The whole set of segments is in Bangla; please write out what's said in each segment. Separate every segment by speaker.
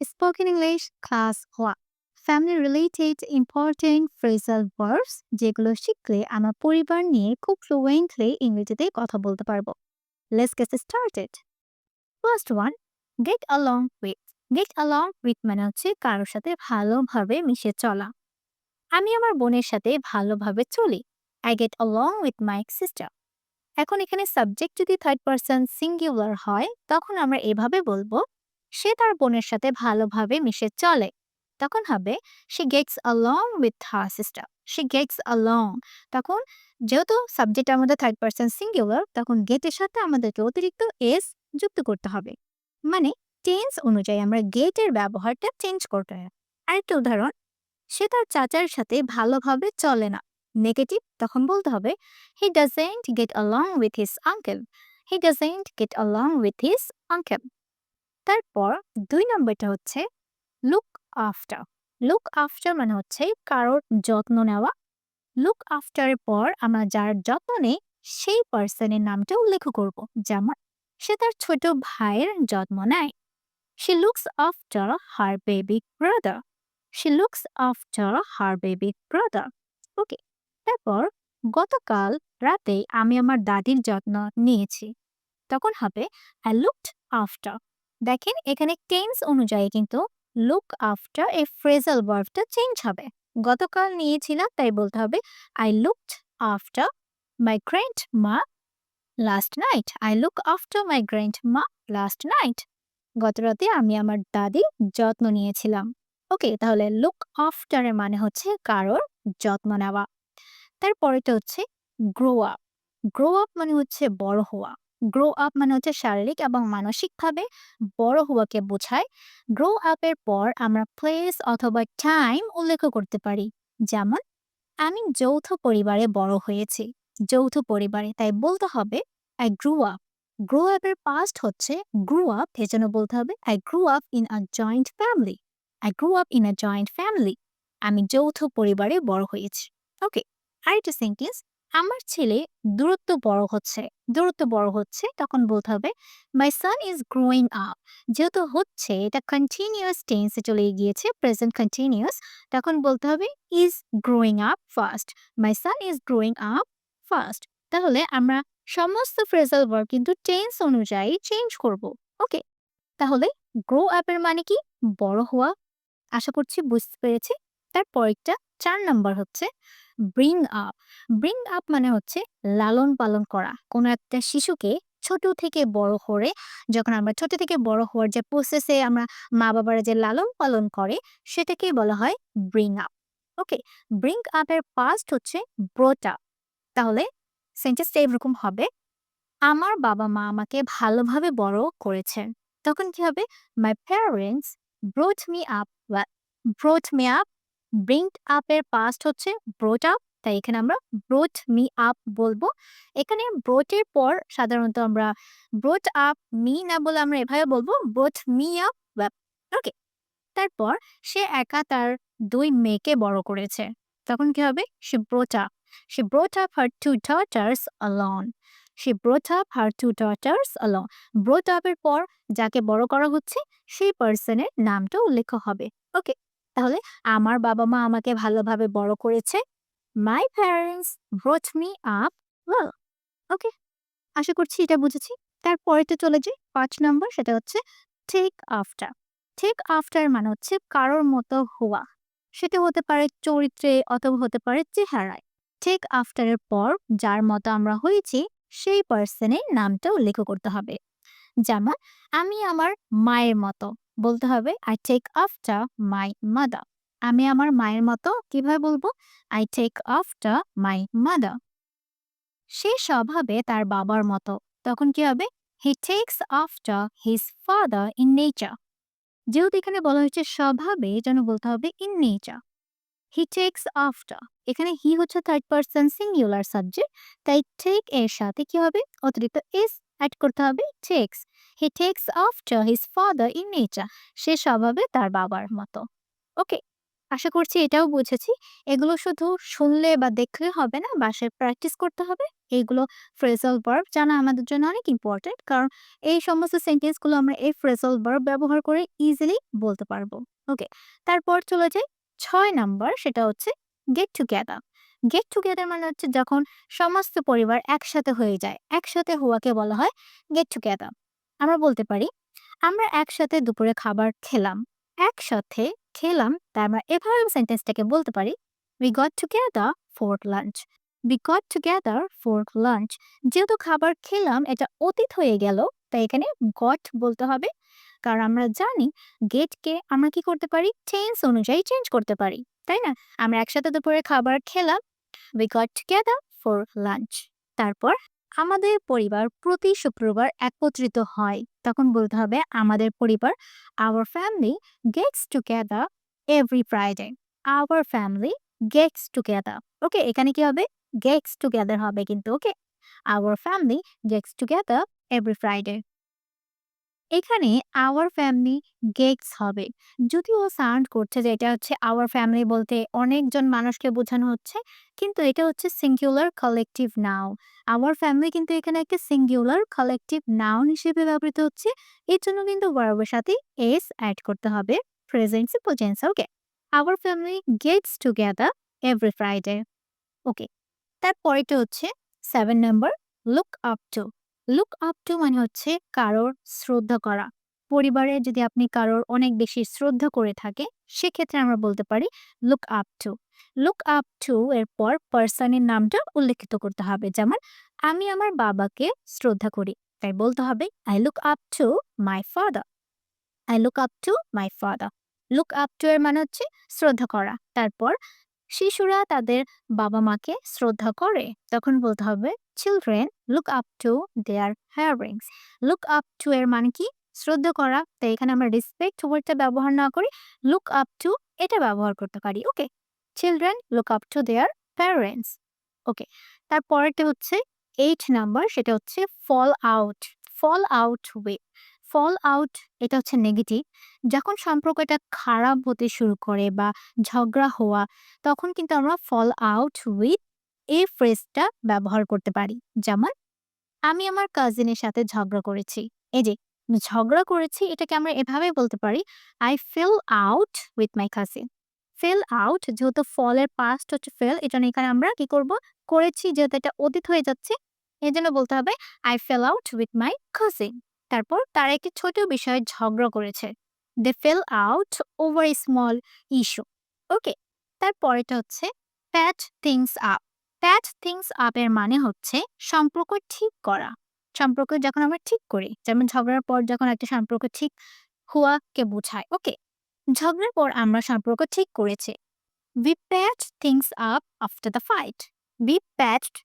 Speaker 1: Spoken English Class 1 family related important phrasal verbs যেগুলো শিখলে আমার পরিবার নিয়ে খুব ফ্লুয়েন্টলি ইংরেজিতে কথা বলতে পারব। Let's get started first one get along with get along with মানে হচ্ছে কারোর সাথে ভালোভাবে মিশে চলা। আমি আমার বোনের সাথে ভালোভাবে চলি। I get along with my sister এখন এখানে সাবজেক্ট যদি থার্ড পারসন সিঙ্গুলার হয়, তখন আমরা এভাবে বলব সে তার বোনের সাথে ভালোভাবে মিশে চলে। তখন হবে she gets along with her sister she gets along তখন যেহেতু সাবজেক্ট আমাদের থার্ড পারসন সিঙ্গুলার তখন গেটের সাথে আমাদেরকে অতিরিক্ত এস যুক্ত করতে হবে। মানে টেন্স অনুযায়ী আমরা গেটের ব্যবহারটা চেঞ্জ করতে হয়। আরেকটা উদাহরণ, সে তার চাচার সাথে ভালোভাবে চলে না। নেগেটিভ তখন বলতে হবে he doesn't get along with his uncle he doesn't get along with his uncle তারপর দুই নম্বরটা হচ্ছে লুক আফটার লুক আফটার মানে হচ্ছে কারোর যত্ন নেওয়া। লুক আফটারের পর আমরা যার যত্ন নেই, সেই পার্সনের নামটা উল্লেখ করব। যেমন, সে তার ছোট ভাইয়ের যত্ন নেয়। সে looks after her baby brother সে looks after her baby brother okay তারপর গতকাল রাতে আমি আমার দাদির যত্ন নিয়েছি। তখন হবে আই লুকড আফটার দেখেন এখানে টেন্স অনুযায়ী কিন্তু লুক আফটার এই ফ্রেজাল ভার্বটা চেঞ্জ হবে। গতকাল নিয়েছিলাম, তাই বলতে হবে I looked after my grandma last night I look after my grandma last night গত রাতে আমি আমার দাদির যত্ন নিয়েছিলাম। ওকে, তাহলে লুক আফটারের মানে হচ্ছে কারোর যত্ন নেওয়া। তারপরেটা হচ্ছে গ্রো আপ গ্রো আপ মানে হচ্ছে বড় হওয়া। গ্রো আপ মানে হচ্ছে শারীরিক এবং মানসিকভাবে বড় হওয়াকে বোঝায়। গ্রো আপের পর আমরা প্লেস অথবা টাইম উল্লেখ করতে পারি। যেমন, আমি যৌথ পরিবারে বড় হয়েছি। যৌথ পরিবারে, তাই বলতে হবে আই গ্রু আপ গ্রো আপের পাস্ট হচ্ছে গ্রু আপ এজন্য বলতে হবে I grew up in a joint family I grew up in a joint family আমি যৌথ পরিবারে বড় হয়েছি। ওকে আরেকটা সেন্টেন্স আমার ছেলে দূরত্ব বড় হচ্ছে, দূরত্ব বড় হচ্ছে, তখন বলতে হবে my son is growing up যেহেতু হচ্ছে, এটা কন্টিনিউয়াস টেন্সে চলে গিয়েছে প্রেজেন্ট কন্টিনিউয়াস তখন বলতে হবে is growing up first my son is growing up first তাহলে আমরা সমস্ত ফ্রেজাল ওয়ার্ড কিন্তু টেন্স অনুযায়ী চেঞ্জ করব ওকে তাহলে গ্রো আপের মানে কি? বড় হওয়া, আশা করছি বুঝতে পেরেছি। তারপরেরটা চার নাম্বার হচ্ছে ব্রিং আপ ব্রিং আপ মানে হচ্ছে লালন পালন করা। কোনো একটা শিশুকে ছোট থেকে বড় করে, যখন আমরা ছোট থেকে বড় হওয়ার যে প্রসেসে আমরা মা বাবারা যে লালন পালন করে সেটাকেই বলা হয় ব্রিং আপ ওকে ব্রিং আপের পাস্ট হচ্ছে ব্রোট আপ তাহলে সেন্টেন্সটা এরকম হবে, আমার বাবা মা আমাকে ভালোভাবে বড় করেছেন। তখন কি হবে? My parents brought me up brought me up bring আপের পাস্ট হচ্ছে ব্রোট আপ তাই এখানে আমরা ব্রোট মি আপ বলব। এখানে ব্রোটের পর সাধারণত আমরা ব্রোট আপ মি না বলে আমরা এভাবে বলব ব্রোট মি আপ ওকে তারপর সে একা তার দুই মেয়েকে বড় করেছে। তখন কি হবে? সে ব্রোট আপ সে brought up her two daughters alone সে brought up her two daughters alone brought আপের পর যাকে বড় করা হচ্ছে, সেই পার্সনের নামটা উল্লেখ হবে। ওকে তাহলে আমার বাবা মা আমাকে ভালোভাবে বড় করেছে। My parents brought me up okay আশা করছি এটা বুঝেছি। তারপরেতে চলে যাই, পাঁচ নম্বর, সেটা হচ্ছে টেক আফটার টেক আফটার মানে হচ্ছে কারোর মতো হওয়া। সেটা হতে পারে চরিত্রে অথবা হতে পারে চেহারায়। টেক আফটারের পর যার মতো আমরা হয়েছি, সেই পার্সনের নামটা উল্লেখ করতে হবে। যেমন, আমি আমার মায়ের মতো। বলতে হবে I take after my mother আমি আমার মায়ের মতো কীভাবে বলব? I take after my mother সে স্বভাবে তার বাবার মতো। তখন কি হবে? He takes after his father in nature যেহেতু এখানে বলা হয়েছে স্বভাবে যেন বলতে হবে in nature he takes after এখানে হি হচ্ছে থার্ড পার্সন সিঙ্গুলার সাবজেক্ট তাই টেক এর সাথে কি হবে? অতিরিক্ত এস অ্যাড করতে হবে takes he takes after his father in nature সে স্বভাবে তার বাবার মতো ওকে আশা করছি এটাও বুঝেছি। এগুলো শুধু শুনলে বা দেখলে হবে না, বাসায় প্র্যাকটিস করতে হবে। এইগুলো ফ্রেজাল ভার্ব জানা আমাদের জন্য অনেক ইম্পোর্টেন্ট। কারণ এই সমস্ত সেন্টেন্সগুলো আমরা এই ফ্রেজাল ভার্ব ব্যবহার করে ইজিলি বলতে পারব। ওকে, তারপর চলে যাই ছয় নাম্বার সেটা হচ্ছে গেট টুগেদার। গেট টুগেদার মানে হচ্ছে যখন সমস্ত পরিবার একসাথে হয়ে যায়। একসাথে হওয়াকে বলা হয় গেট টুগেদার। আমরা বলতে পারি, আমরা একসাথে দুপুরে খাবার খেলাম। একসাথে খেলাম তাই আমরা এভাবে সেন্টেন্সটাকে বলতে পারি, "We got together for lunch." We got together for lunch যেহেতু খাবার খেলাম এটা অতীত হয়ে গেল, তাই এখানে got বলতে হবে। কারণ আমরা জানি গেটকে আমরা কি করতে পারি? চেঞ্জ অনুযায়ী চেঞ্জ করতে পারি। তাই না? আমরা একসাথে দুপুরে খাবার খেলাম। We got together for lunch তারপর আমাদের পরিবার প্রতি শুক্রবার একত্রিত হয়। তখন বলতে হবে, আমাদের পরিবার our family gets together every Friday our family gets together okay এখানে কি হবে? গেটস টুগেদার হবে কিন্তু okay our family gets together every Friday এখানে আওয়ার ফ্যামিলি গেটস হবে। যদিও সাউন্ড করছে যে এটা হচ্ছে আওয়ার ফ্যামিলি বলতে অনেকজন মানুষকে বোঝানো হচ্ছে, কিন্তু এটা হচ্ছে singular collective now our family কিন্তু এখানে একটা সিঙ্গুলার কালেক্টিভ নাউন হিসেবে ব্যবহৃত হচ্ছে। এর জন্য কিন্তু ভার্বের সাথে এস অ্যাড করতে হবে present simple okay? Our family gets together every Friday. Okay, তারপরেরটা হচ্ছে seven number look up to. Look up to মানে হচ্ছে কারোর শ্রদ্ধা করা। পরিবারে যদি আপনি কারোর অনেক বেশি শ্রদ্ধা করে থাকে, সেক্ষেত্রে আমরা বলতে পারি look up to. Look up to এর পর পারসনের নামটা উল্লেখিত করতে হবে। যেমন আমি আমার বাবাকে শ্রদ্ধা করি। তাই বলতে হবে I look up to my father. I look up to my father. Look up to এর মানে হচ্ছে শ্রদ্ধা করা। তারপর শিশুরা তাদের বাবা-মাকে শ্রদ্ধা করে। তখন বলতে হবে children look up to their parents. Look up to এর মানে কি? শ্রদ্ধা করা। তাই এখানে আমরা রেসপেক্ট ওয়ার্ডটা ব্যবহার না করে লুক আপ টু এটা ব্যবহার করতে পারি। Okay? Children look up to their parents. Okay, তারপরেরটা হচ্ছে এইট নাম্বার সেটা হচ্ছে fall out. Fall out with. Fall out এটা হচ্ছে নেগেটিভ। যখন সম্পর্কটা খারাপ হতে শুরু করে বা ঝগড়া হওয়া, তখন কিন্তু আমরা ফল আউট উইথ এই ফ্রেজটা ব্যবহার করতে পারি। যেমন আমি আমার কাজিনের সাথে ঝগড়া করেছি। এই যে ঝগড়া করেছি এটাকে আমরা এভাবে বলতে পারি I fell out with my cousin. Fell out যেহেতু ফলের পাস্ট হচ্ছে ফেল, এজন্য এখানে আমরা কি করব? করেছি যেহেতু এটা অতীত হয়ে যাচ্ছে, এজন্য বলতে হবে I fell out with my cousin. তারপর তারা একটি ছোট বিষয়ে ঝগড়া করেছে। They fell out over small issue. Okay, তারপরেরটা হচ্ছে patch things up. Patch things up এর মানে হচ্ছে সম্পর্ক ঠিক করা। সম্পর্ক যখন আমরা ঠিক করি, যেমন ঝগড়ার পর যখন একটা সম্পর্ক ঠিক হওয়াকে বোঝায়। ওকে, ঝগড়ার পর আমরা সম্পর্ক ঠিক করেছি। We patched things up after the fight. We patched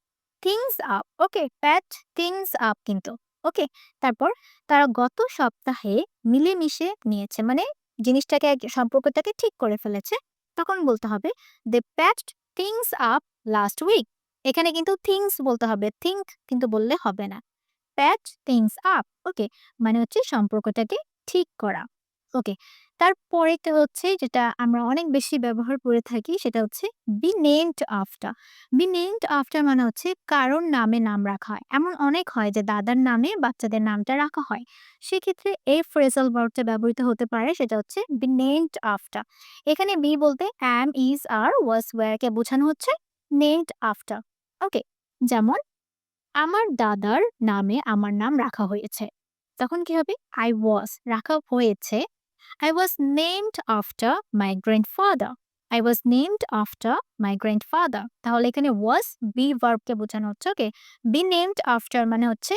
Speaker 1: things up. Okay, patch things up কিন্তু। ওকে, তারপর তারা গত সপ্তাহে মিলেমিশে নিয়েছে। মানে জিনিসটাকে সম্পর্কটাকে ঠিক করে ফেলেছে। তখন বলতে হবে they patched things up last week. এখানে কিন্তু থিংস বলতে হবে। থিংক কিন্তু বললে হবে না। প্যাচ থিংস আপ। ওকে, মানে হচ্ছে সম্পর্কটাকে ঠিক করা। ওকে, তারপরেরটা হচ্ছে যেটা আমরা অনেক বেশি ব্যবহার করে থাকি সেটা হচ্ছে be named after. Be named after মানে হচ্ছে কারোর নামে নাম রাখা হয়। এমন অনেক হয় যে দাদার নামে বাচ্চাদের নামটা রাখা হয়। সেক্ষেত্রে এই ফ্রেজাল ভার্বটা ব্যবহৃত হতে পারে সেটা হচ্ছে বি নেমড আফটার। এখানে বি বলতে am, is, R, was, wire কে বোঝানো হচ্ছে নেমড আফটার। ওকে, যেমন আমার দাদার নামে আমার নাম রাখা হয়েছে। তখন কি হবে? আই ওয়াজ রাখা হয়েছে। I was named after my grandfather. I was named after my grandfather. তাহলে এখানে was be verb কে বোঝানো হচ্ছে। ওকে, be named after মানে হচ্ছে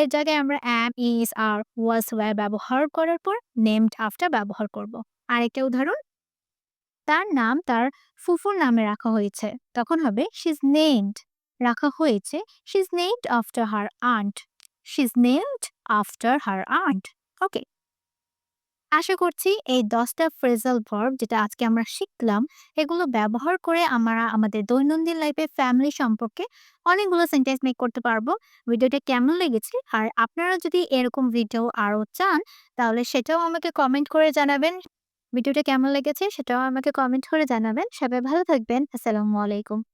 Speaker 1: এর জায়গায় আমরা am, is, are, was, were ব্যবহার করার পর named after ব্যবহার করব। আরেকটা উদাহরণ তার নাম তার ফুফুর নামে রাখা হয়েছে। তখন হবে she is named রাখা হয়েছে she is named after her aunt. She is named after her aunt. ওকে, আশা করছি এই দশটা ফ্রেজাল ভার্ব যেটা আজকে আমরা শিখলাম, এগুলো ব্যবহার করে আমরা আমাদের দৈনন্দিন লাইফে ফ্যামিলি সম্পর্কে অনেকগুলো সেন্টেন্স মেক করতে পারব। ভিডিওটা কেমন লেগেছে? আর আপনারা যদি এরকম ভিডিও আরও চান, তাহলে সেটাও আমাকে কমেন্ট করে জানাবেন। ভিডিওটা কেমন লেগেছে সেটাও আমাকে কমেন্ট করে জানাবেন। সবাই ভালো থাকবেন। আসসালামু আলাইকুম।